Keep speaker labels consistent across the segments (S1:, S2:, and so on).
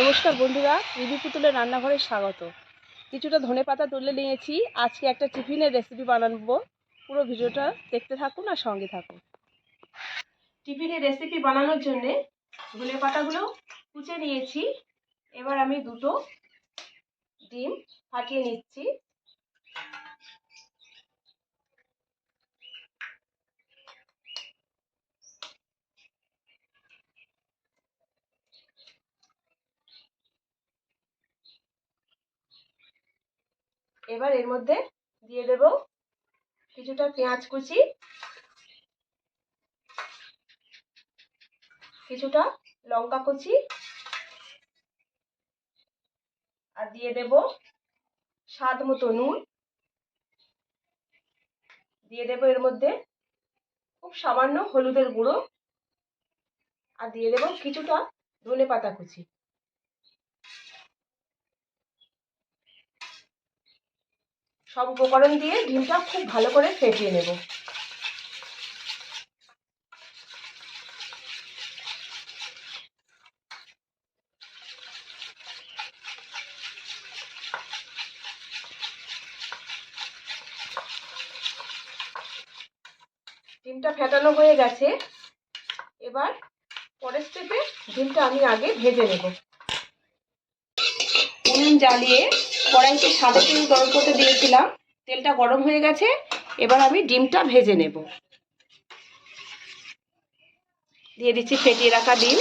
S1: নমস্কার বন্ধুরা রিবি পুতুলের রান্নাঘরে স্বাগত। কিছুটা ধনে পাতা তুলে নিয়েছি, আজকে একটা টিফিনের রেসিপি বানাবো। পুরো ভিডিওটা দেখতে থাকুন আর সঙ্গে থাকুন। টিফিনের রেসিপি বানানোর জন্যে ধনে পাতাগুলো কুচে নিয়েছি। এবার আমি দুটো ডিম ফাটিয়ে নিচ্ছি। এবার এর মধ্যে দিয়ে দেব কিছুটা পেঁয়াজ কুচি, কিছুটা লঙ্কা কুচি, আর দিয়ে দেব স্বাদ মতো নুন। দিয়ে দেব এর মধ্যে খুব সামান্য হলুদের গুঁড়ো। আর দিয়ে দেব কিছুটা ধনে পাতা কুচি। সব উপকরণ দিয়ে ডিমটা খুব ভালো করে ফেটিয়ে নেব। ডিমটা ফেটানো হয়ে গেছে। এবার পরের স্টেপে ডিমটা আমি আগে ভেজে নেব। উনুন জ্বালিয়ে কড়াইতে সাদা তেল গরম করতে দিয়েছিলাম। তেলটা গরম হয়ে গেছে, এবার আমি ডিমটা ভেজে নেব। দিয়ে দিচ্ছি ফেটিয়ে রাখা ডিম।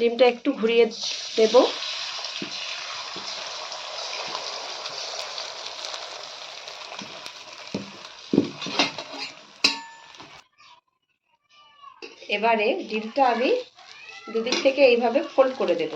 S1: ডিমটা একটু ঘুরিয়ে দেব। এবারে ডিমটা আমি দুদিক থেকে এইভাবে ফোল্ড করে দেব।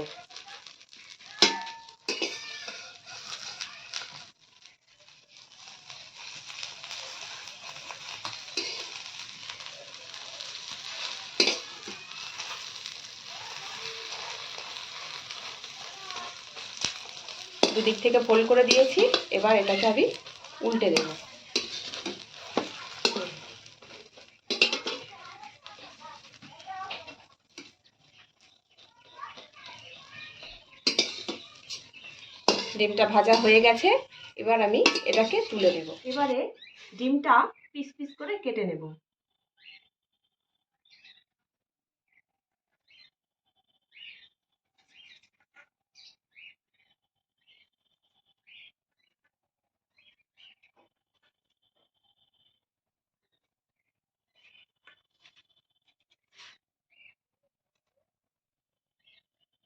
S1: দুদিক থেকে ফোল্ড করে দিয়েছি, এবার এটাকে আমি উল্টে দেবো। ডিমটা ভাজা হয়ে গেছে, এবার আমি এটাকে তুলে নেব। এবারে ডিমটা পিস পিস করে কেটে নেব।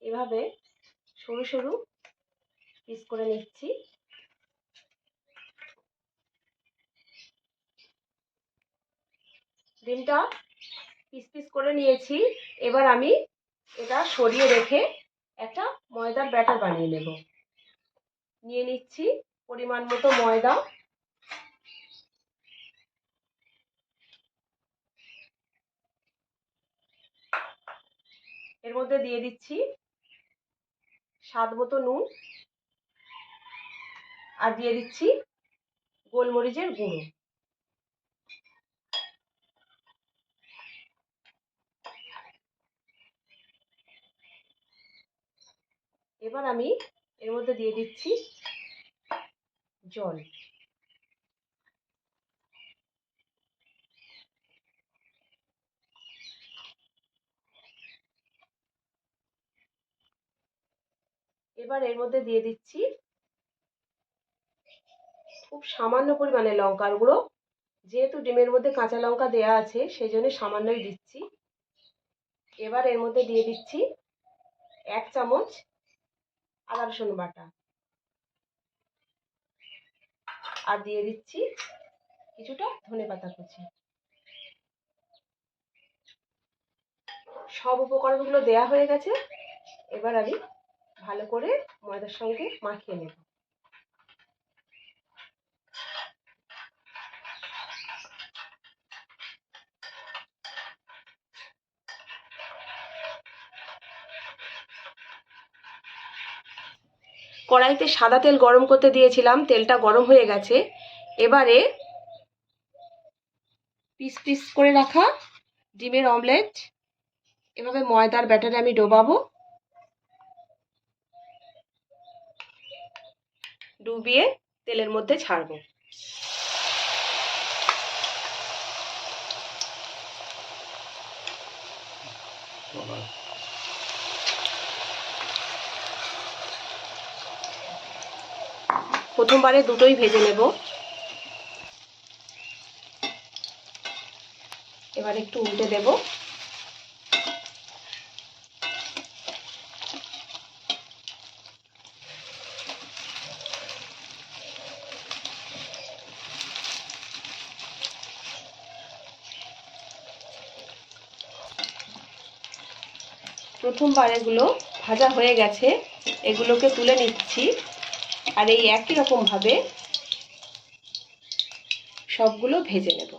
S1: এভাবে সরু সরু পিস করে নিচ্ছি। ডিমটা পিস পিস করে নিয়েছি। এবার আমি এটা সরিয়ে রেখে একটা ময়দার ব্যাটার বানিয়ে নেব। নিয়ে নিচ্ছি পরিমাণ মতো ময়দা। এর মধ্যে দিয়ে দিচ্ছি স্বাদ মতো নুন। আর দিয়ে দিচ্ছি গোলমরিচের গুঁড়ো। এবার আমি এর মধ্যে দিয়ে দিচ্ছি জল। এবার এর মধ্যে দিয়ে দিচ্ছি খুব সামান্য পরিমাণে লঙ্কার গুঁড়ো। যেহেতু ডিমের মধ্যে কাঁচা লঙ্কা দেয়া আছে সেই জন্য সামান্যই দিচ্ছি। এবার এর মধ্যে দিয়ে দিচ্ছি এক চামচ আদা রসুন বাটা। আর দিয়ে দিচ্ছি কিছুটা ধনে পাতা কুচি। সব উপকরণগুলো দেয়া হয়ে গেছে। এবার আমি ভালো করে ময়দার সঙ্গে মাখিয়ে নেব। কড়াইতে সাদা তেল গরম করতে দিয়েছিলাম, তেলটা গরম হয়ে গেছে। এবারে পিস পিস করে রাখা ডিমের অমলেট। এভাবে ময়দার ব্যাটারে আমি ডোবাবো। ডুবিয়ে তেলের মধ্যে ছাড়বো। প্রথমবারে দুটোই ভেজে নেব। এবার একটু উল্টে দেব। প্রথমবার এগুলো ভাজা হয়ে গেছে, এগুলোকে তুলে নিচ্ছি। আর এই একই রকমভাবে সবগুলো ভেজে নেব।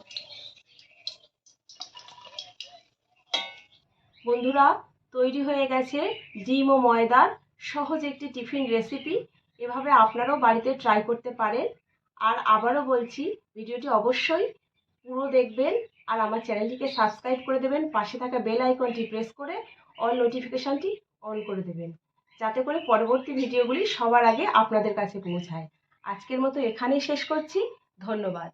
S1: বন্ধুরা, তৈরি হয়ে গেছে ডিম ও ময়দার সহজ একটি টিফিন রেসিপি। এভাবে আপনারাও বাড়িতে ট্রাই করতে পারেন। আর আবারও বলছি, ভিডিওটি অবশ্যই পুরো দেখবেন আর আমার চ্যানেলটিকে সাবস্ক্রাইব করে দেবেন। পাশে থাকা বেল আইকনটি প্রেস করে অল নোটিফিকেশানটি অন করে দেবেন। যাতে করে পরবর্তী ভিডিওগুলি সবার আগে আপনাদের কাছে পৌঁছায়। আজকের মতো এখানেই শেষ করছি। ধন্যবাদ।